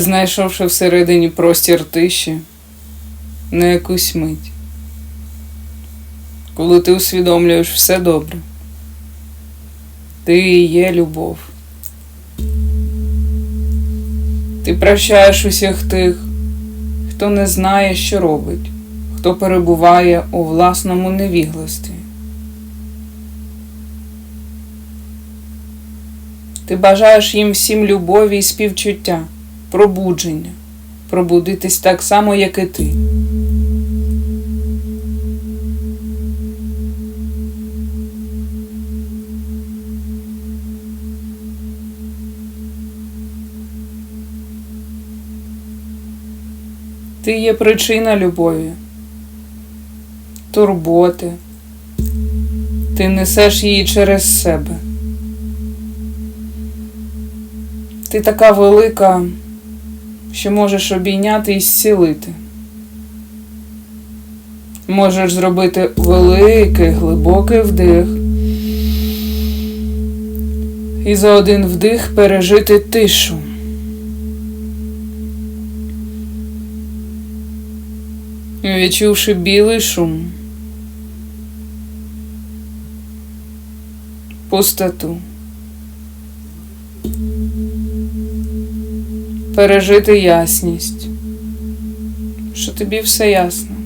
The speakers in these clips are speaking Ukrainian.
знайшовши всередині простір тиші на якусь мить. Коли ти усвідомлюєш все добре, ти є любов. Ти прощаєш усіх тих, хто не знає, що робить, хто перебуває у власному невігластві. Ти бажаєш їм всім любові і співчуття, пробудження, пробудитись так само, як і ти. Ти є причина любові, турботи. Ти несеш її через себе. Ти така велика, що можеш обійняти і зцілити. Можеш зробити великий глибокий вдих. І за один вдих пережити тишу. Відчувши білий шум, пустоту. Пережити ясність, що тобі все ясно,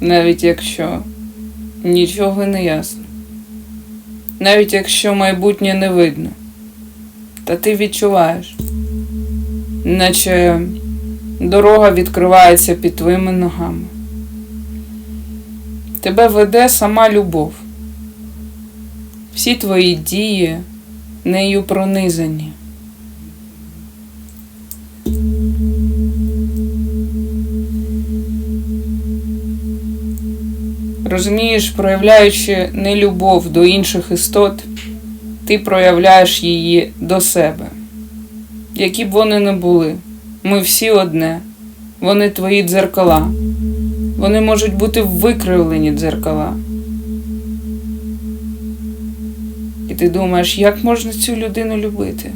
навіть якщо нічого не ясно, навіть якщо майбутнє не видно, та ти відчуваєш, наче дорога відкривається під твоїми ногами. Тебе веде сама любов. Всі твої дії нею пронизані. Розумієш, проявляючи нелюбов до інших істот, ти проявляєш її до себе. Які б вони не були, ми всі одне, вони твої дзеркала, вони можуть бути викривлені дзеркала. І ти думаєш, як можна цю людину любити?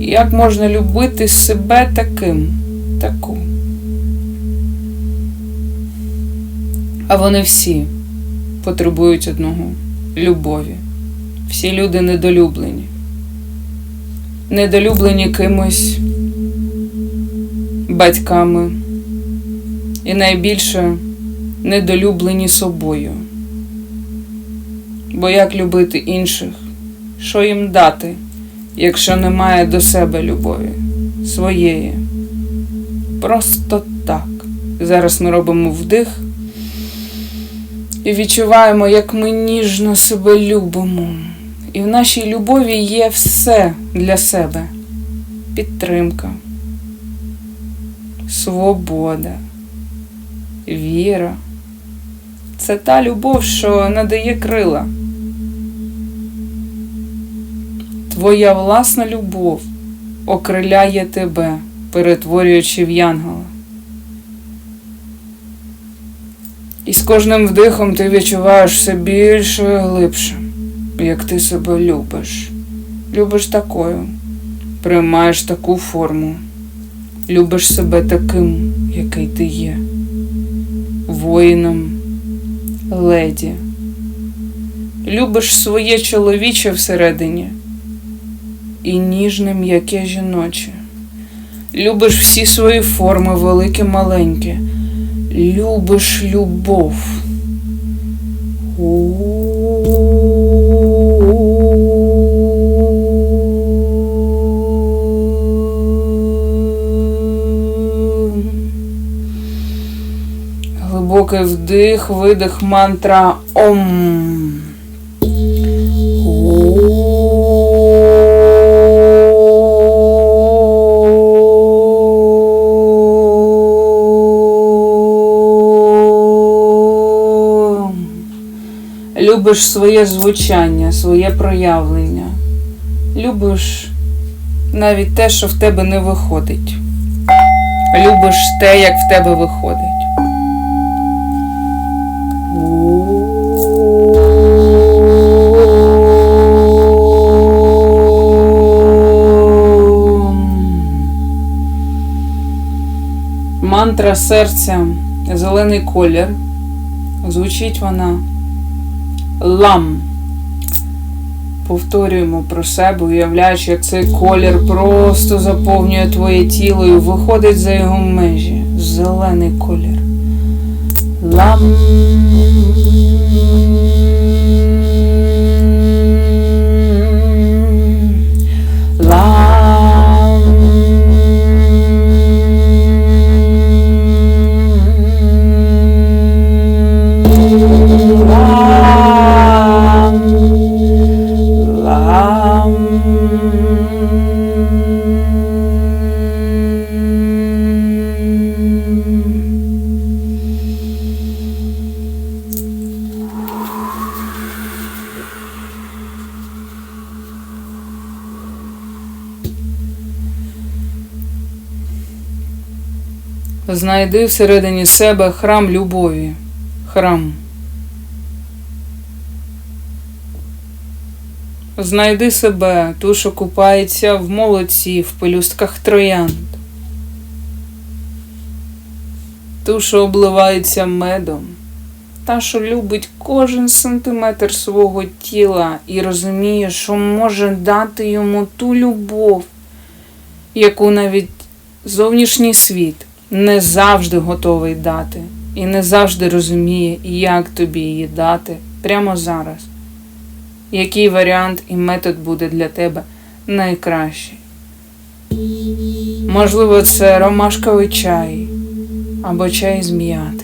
Як можна любити себе таким, таку? А вони всі потребують одного любові. Всі люди недолюблені. Недолюблені кимось, батьками і найбільше недолюблені собою. Бо як любити інших, що їм дати, якщо немає до себе любові, своєї? Просто так. Зараз ми робимо вдих і відчуваємо, як ми ніжно себе любимо. І в нашій любові є все для себе: підтримка, свобода, віра. Це та любов, що надає крила. Твоя власна любов окриляє тебе, перетворюючи в янгола. І з кожним вдихом ти відчуваєш все більше і глибше, як ти себе любиш. Любиш такою, приймаєш таку форму, любиш себе таким, який ти є, воїном, леді. Любиш своє чоловіче всередині і ніжне м'яке жіноче. Любиш всі свої форми, великі, маленькі любиш любов. Глибокий вдих, видих, мантра Ом. Любиш своє звучання, своє проявлення, любиш навіть те, що в тебе не виходить. Любиш те, як в тебе виходить. Мантра серця зелений колір. Звучить вона лам. Повторюємо про себе, уявляючи, як цей колір просто заповнює твоє тіло і виходить за його межі. Зелений колір. Лам. Знайди всередині себе храм любові. Храм. Знайди себе, ту, що купається в молоці, в пелюстках троянд. Ту, що обливається медом, та, що любить кожен сантиметр свого тіла і розуміє, що може дати йому ту любов, яку навіть зовнішній світ не завжди готовий дати, і не завжди розуміє, як тобі її дати прямо зараз який варіант і метод буде для тебе найкращий. Можливо, це ромашковий чай або чай з м'яти.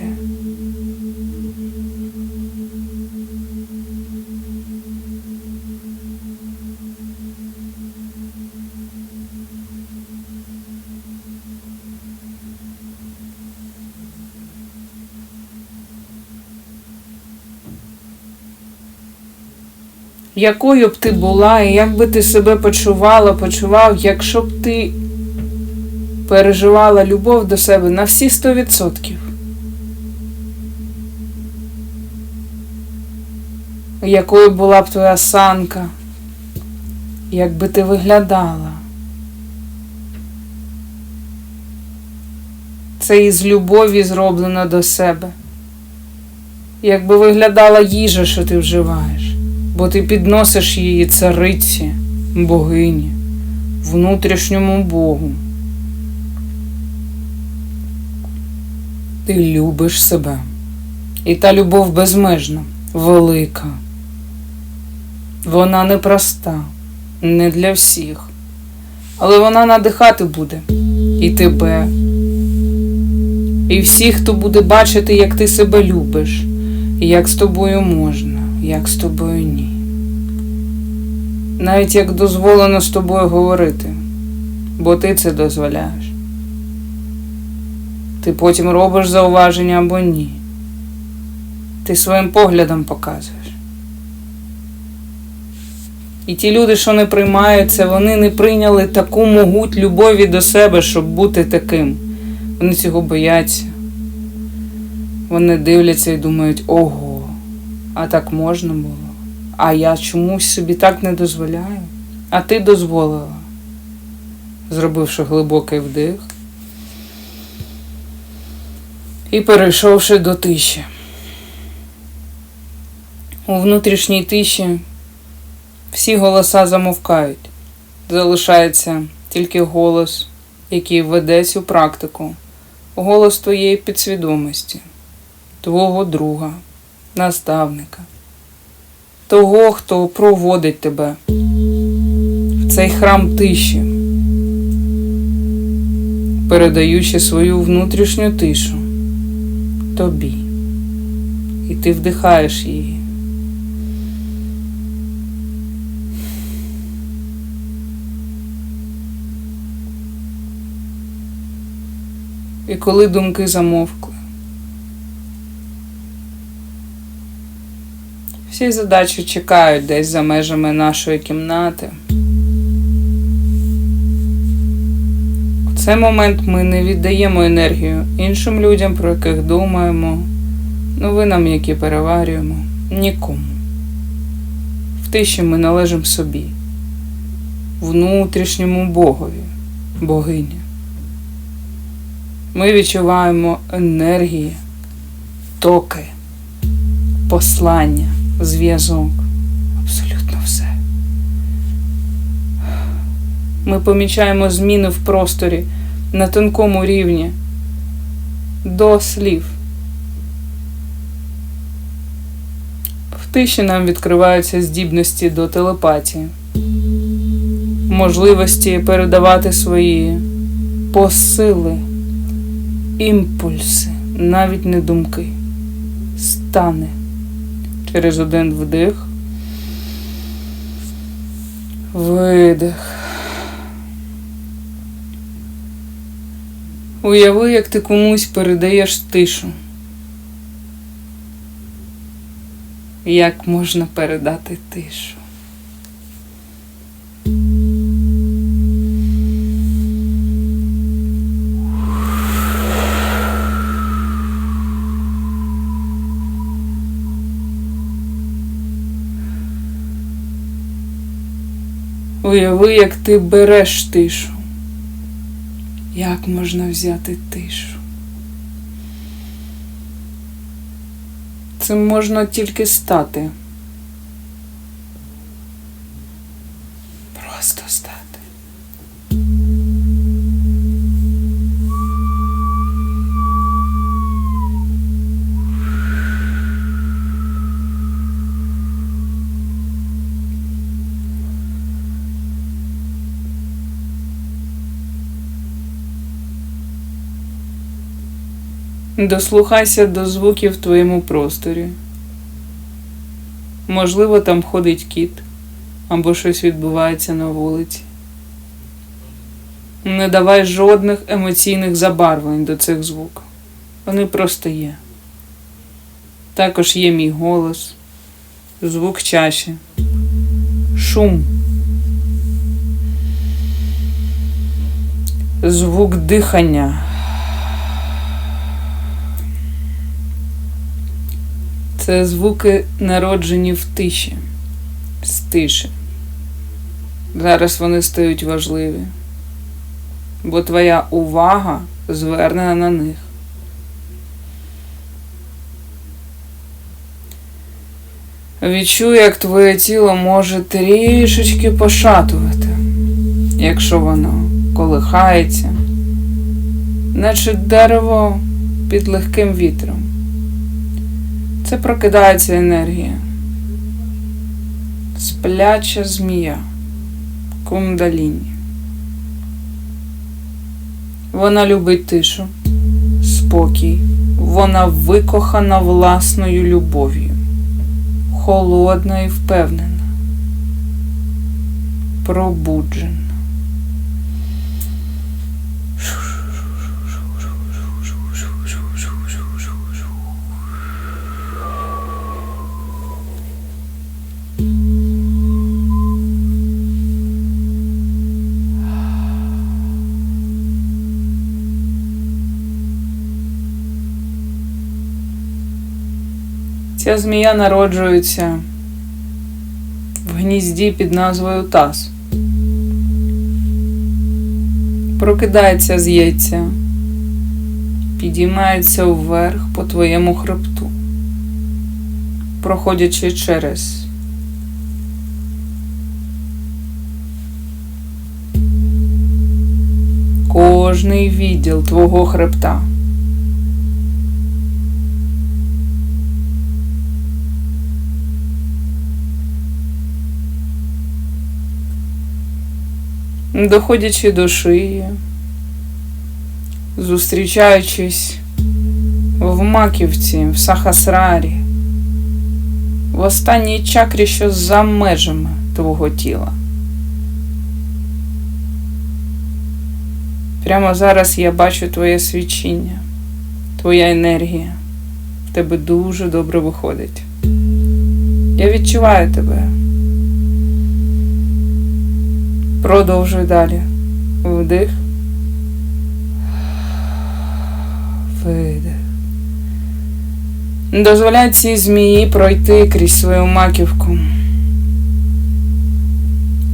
Якою б ти була, і як би ти себе почувала, почував, якщо б ти переживала любов до себе на всі 100%. Якою була б твоя санка, як би ти виглядала? Це із любові зроблено до себе. Як би виглядала їжа, що ти вживаєш бо ти підносиш її цариці, богині, внутрішньому Богу. Ти любиш себе. І та любов безмежна, велика. Вона непроста, не для всіх. Але вона надихати буде і тебе, і всіх, хто буде бачити, як ти себе любиш, і як з тобою можна, як з тобою ні навіть як дозволено з тобою говорити, бо ти це дозволяєш. Ти потім робиш зауваження або ні. Ти своїм поглядом показуєш. І ті люди, що не приймаються, вони не прийняли таку могуть любові до себе, щоб бути таким. Вони цього бояться. Вони дивляться і думають, ого, а так можна було. А я чомусь собі так не дозволяю. А ти дозволила, зробивши глибокий вдих і перейшовши до тиші. У внутрішній тиші всі голоса замовкають. Залишається тільки голос, який веде цю практику, голос твоєї підсвідомості, твого друга, наставника того, хто проводить тебе в цей храм тиші, передаючи свою внутрішню тишу тобі. І ти вдихаєш її. І коли думки замовкли, Всі задачі чекають десь за межами нашої кімнати. У цей момент ми не віддаємо енергію іншим людям, про яких думаємо, новинам, які переварюємо, нікому. В тиші ми належимо собі, внутрішньому Богові, богині. Ми відчуваємо енергії, токи, послання, зв'язок. Абсолютно все. Ми помічаємо зміни в просторі на тонкому рівні до слів. В тиші нам відкриваються здібності до телепатії, можливості передавати свої посили, імпульси, навіть не думки, стани через один вдих, видих. Уяви, як ти комусь передаєш тишу. Як можна передати тишу? Уяви, як ти береш тишу. Як можна взяти тишу? Цим можна тільки стати. Дослухайся до звуків в твоєму просторі. Можливо, там ходить кіт або щось відбувається на вулиці. Не давай жодних емоційних забарвлень до цих звуків. Вони просто є. Також є мій голос, звук чаші, шум, звук дихання. Це звуки народжені в тиші, з тиші. Зараз вони стають важливі, бо твоя увага звернена на них. Відчуй, як твоє тіло може трішечки пошатувати, якщо воно колихається, наче дерево під легким вітром. Це прокидається енергія. Спляча змія. Кундаліні. Вона любить тишу, спокій. Вона викохана власною любов'ю, холодна і впевнена, пробуджена. Ця змія народжується в гнізді під назвою Таз. Прокидається з яйця, підіймається вверх по твоєму хребту, проходячи через кожний відділ твого хребта. Доходячи до шиї, зустрічаючись в маківці, в Сахасрарі, в останній чакрі, що за межами твого тіла. Прямо зараз я бачу твоє свічіння, твоя енергія в тебе дуже добре виходить. Я відчуваю тебе. Продовжую далі. Вдих. Видих. Дозволяй цій змії пройти крізь свою маківку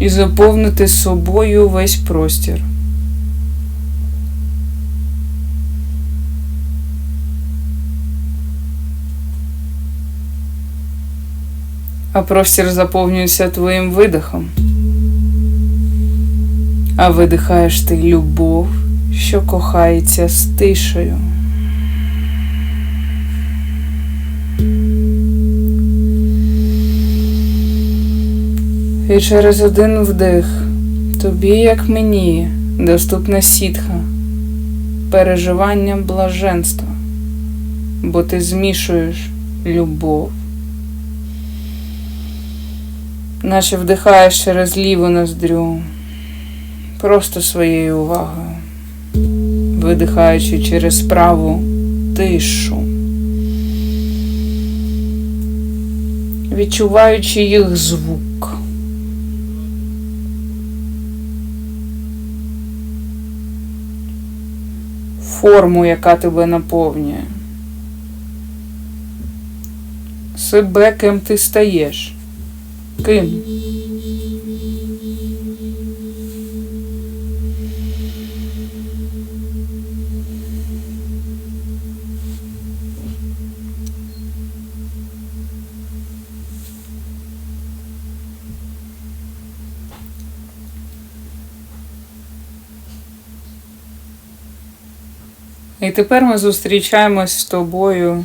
і заповнити собою весь простір. А простір заповнюється твоїм видихом. А видихаєш ти любов, що кохається з тишею. І через один вдих тобі, як мені, доступна сітха, переживання блаженства, бо ти змішуєш любов, наче вдихаєш через ліву ноздрю, просто своєю увагою, видихаючи через праву тишу. Відчуваючи їх звук. форму, яка тебе наповнює. Себе ким ти стаєш. Ким? І тепер ми зустрічаємось з тобою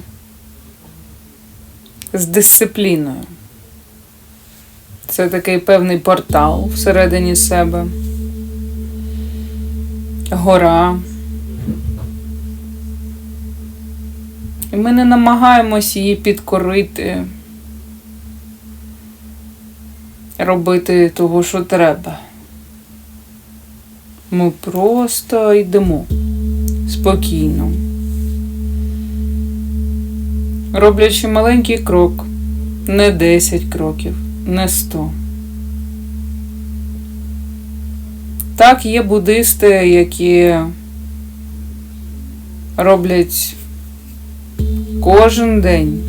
з дисципліною. Це такий певний портал всередині себе, гора. І ми не намагаємось її підкорити, робити того, що треба. Ми просто йдемо спокійно, роблячи маленький крок, не 10 кроків, не 100. Так, є буддисти, які роблять кожен день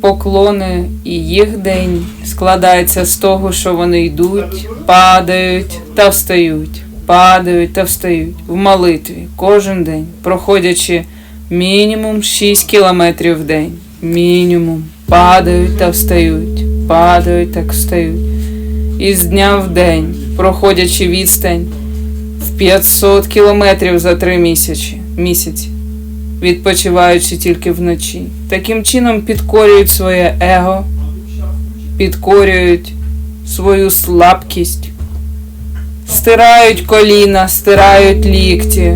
поклони, і їх день складається з того, що вони йдуть, падають та встають падають та встають в молитві кожен день, проходячи мінімум 6 кілометрів в день. Мінімум. Падають та встають, падають та встають. І з дня в день, проходячи відстань в 500 кілометрів за три місяці, місяці, відпочиваючи тільки вночі. Таким чином підкорюють своє его, підкорюють свою слабкість, Стирають коліна, стирають лікті,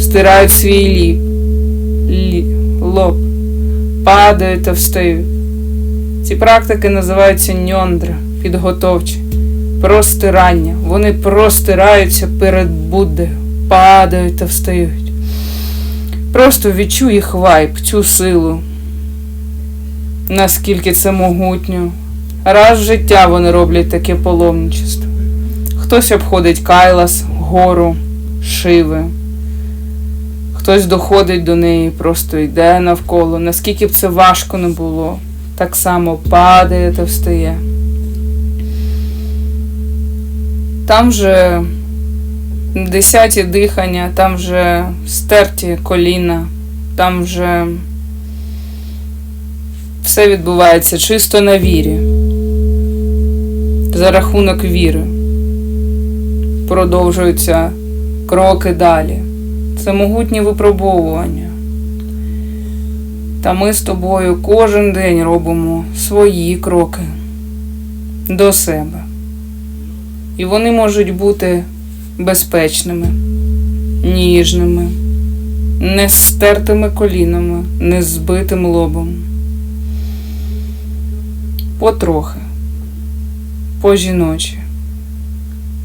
стирають свій ліп, лі, лоб, падають та встають. Ці практики називаються ньондра, підготовчі, простирання. Вони простираються перед Буддею, падають та встають. Просто відчуй їх вайб, цю силу, наскільки це могутньо. Раз в життя вони роблять таке паломничество. Хтось обходить Кайлас, гору, шиви, хтось доходить до неї, просто йде навколо. Наскільки б це важко не було, так само падає та встає. Там вже десяті дихання, там вже стерті коліна, там вже все відбувається чисто на вірі, за рахунок віри продовжуються кроки далі. Це могутні випробовування. Та ми з тобою кожен день робимо свої кроки до себе. І вони можуть бути безпечними, ніжними, не стертими колінами, не збитим лобом. Потрохи, по жіночі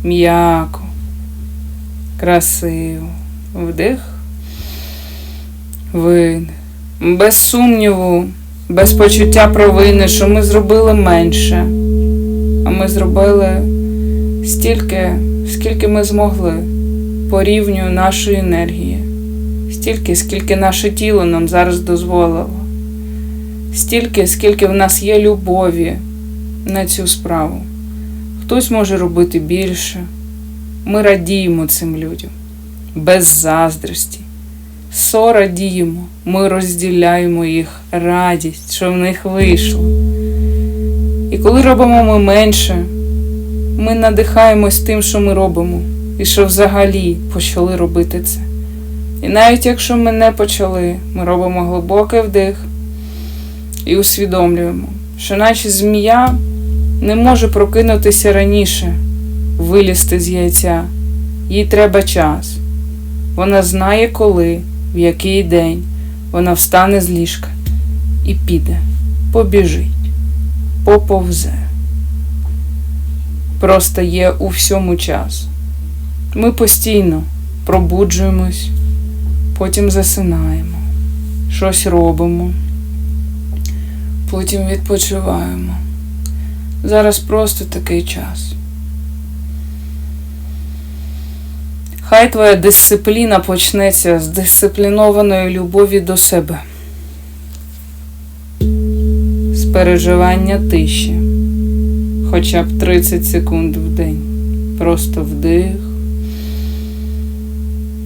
м'яко, красиво. Вдих, видих. Без сумніву, без почуття провини, що ми зробили менше. А ми зробили стільки, скільки ми змогли по рівню нашої енергії, стільки, скільки наше тіло нам зараз дозволило, стільки, скільки в нас є любові на цю справу хтось може робити більше. Ми радіємо цим людям, без заздрості, сорадіємо, ми розділяємо їх радість, що в них вийшло. І коли робимо ми менше, ми надихаємось тим, що ми робимо, і що взагалі почали робити це. І навіть якщо ми не почали, ми робимо глибокий вдих і усвідомлюємо, що наче змія не може прокинутися раніше, вилізти з яйця. Їй треба час. Вона знає, коли, в який день вона встане з ліжка і піде, побіжить, поповзе. Просто є у всьому час. Ми постійно пробуджуємось, потім засинаємо, щось робимо, потім відпочиваємо. Зараз просто такий час. Хай твоя дисципліна почнеться з дисциплінованої любові до себе, з переживання тиші, хоча б 30 секунд в день. Просто вдих.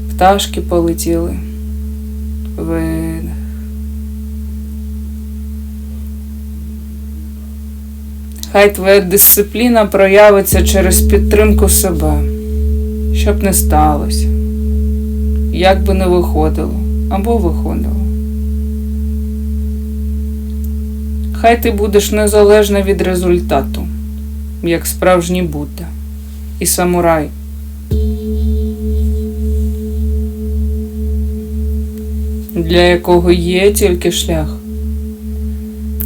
Пташки полетіли. Видих. Хай твоя дисципліна проявиться через підтримку себе, щоб не сталося, як би не виходило або виходило. Хай ти будеш незалежна від результату, як справжній Будда і самурай. Для якого є тільки шлях.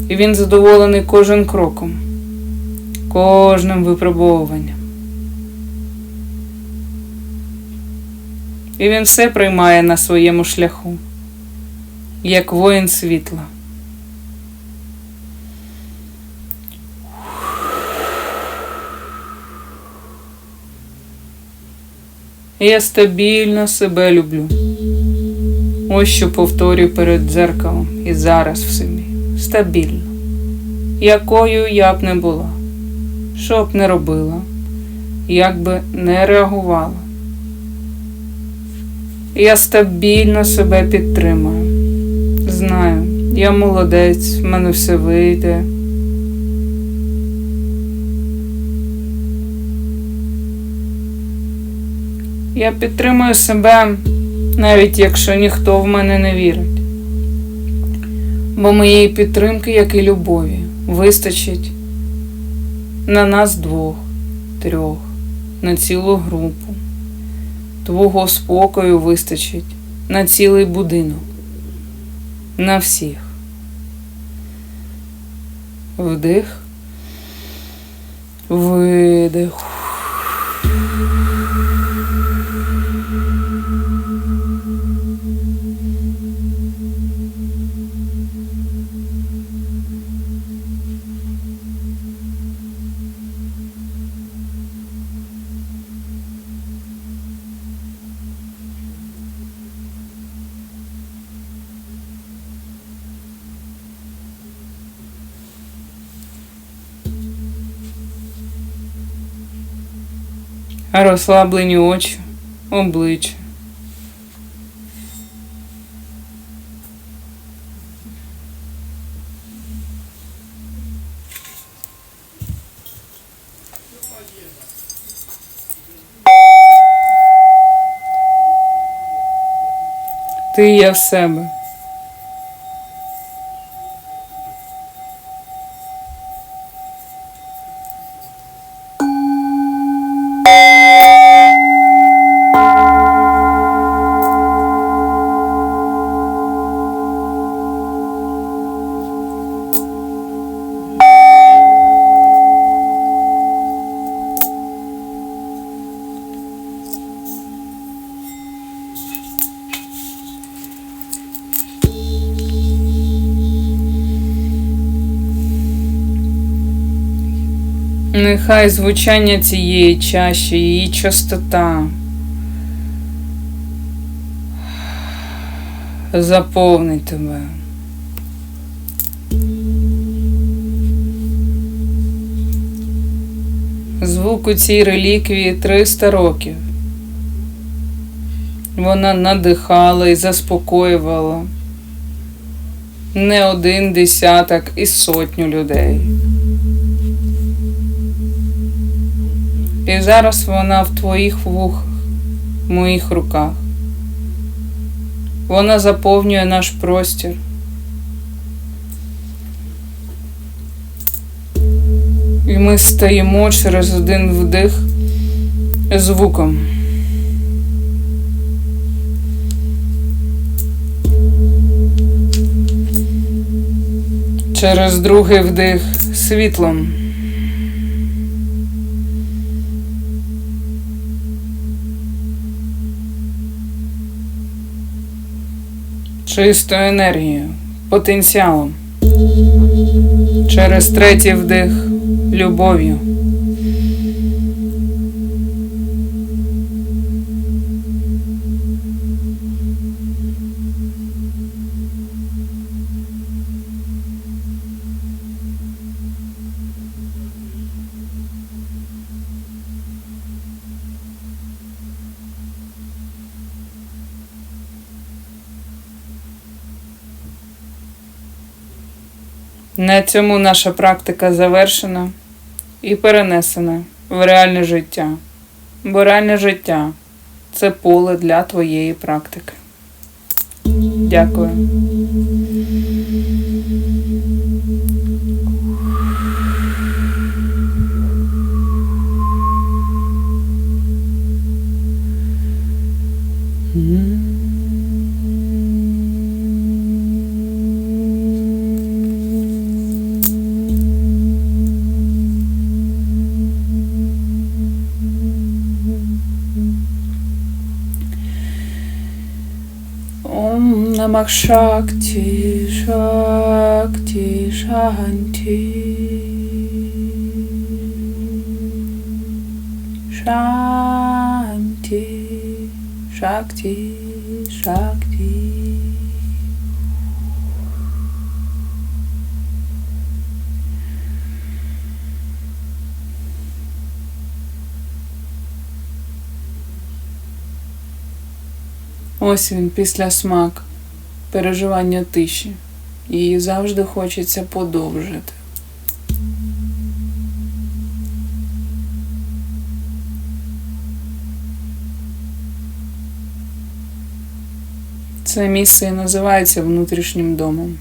І він задоволений кожен кроком, кожним випробовуванням. І він все приймає на своєму шляху, як воїн світла. Я стабільно себе люблю. Ось що повторюю перед дзеркалом і зараз в собі. Стабільно. Якою я б не була, що б не робила, як би не реагувала. Я стабільно себе підтримую. Знаю, я молодець, в мене все вийде. Я підтримую себе, навіть якщо ніхто в мене не вірить. Бо моєї підтримки, як і любові, вистачить на нас двох, трьох, на цілу групу. Твого спокою вистачить на цілий будинок, на всіх. Вдих, видих. Розслаблені очі, обличчя. Ти є в себе. Нехай звучання цієї чаші, її частота заповнить тебе. Звук у цій реліквії 300 років. Вона надихала і заспокоювала не один десяток і сотню людей. І зараз вона в твоїх вухах, в моїх руках. Вона заповнює наш простір. І ми стаємо через один вдих звуком. Через другий вдих світлом. Чистою енергією, потенціалом. Через третій вдих любов'ю. На цьому наша практика завершена і перенесена в реальне життя. Бо реальне життя це поле для твоєї практики. Дякую. Om Namah Shakti Shakti Shanti Shanti Shakti Shakti Ось він після смак, переживання тиші. Її завжди хочеться подовжити. Це місце і називається внутрішнім домом.